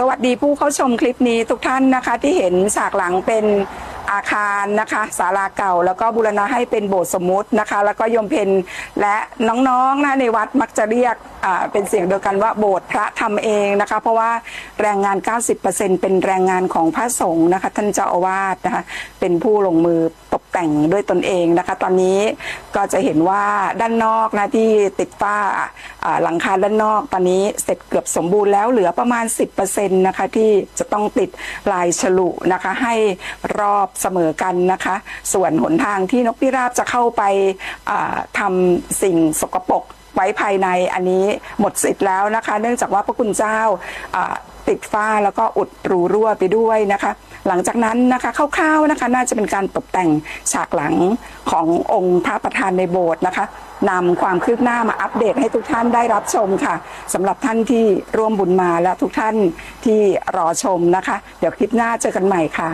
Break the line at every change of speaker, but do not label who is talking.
สวัสดีผู้เข้าชมคลิปนี้ทุกท่านนะคะ ที่เห็นฉากหลังเป็นอาคารนะคะศาลาเก่า แล้วก็บูรณะให้เป็นโบสถ์สมมุตินะคะ แล้วก็ยมเพนและน้องๆนะในวัดมักจะเรียกเป็นเสียงเดียวกันว่าโบสถ์พระทำเองนะคะ เพราะว่าแรงงาน 90%เป็นแรงงานของพระสงฆ์นะคะ ท่านเจ้าอาวาสนะคะเป็นผู้ลงมือตก แต่งด้วยตนเองนะคะ ตอนนี้ก็จะเห็นว่าด้านนอกนะที่ติดฝ้าหลังคาด้านนอกตอนนี้เสร็จเกือบสมบูรณ์แล้วเหลือประมาณ 10%นะคะที่จะต้องติดลายฉลุนะคะให้รอบเสมอกันนะคะ ส่วนหนทางที่นกพิราบจะเข้าไปทำสิ่งสกปรกไว้ภายในอันนี้หมดสิทธิ์แล้วนะคะ เนื่องจากว่าพระคุณเจ้า ติดฝ้าแล้วก็อุดรูรั่วไปด้วยนะคะ หลังจากนั้นนะคะคร่าวๆนะคะน่าจะเป็นการตกแต่งฉากหลังขององค์พระประธานในโบสถ์นะคะนำความคืบหน้ามาอัปเดตให้ทุกท่านได้รับชมค่ะสำหรับท่านที่ร่วมบุญมาและทุกท่านที่รอชมนะคะ เดี๋ยวคลิปหน้าเจอกันใหม่ค่ะ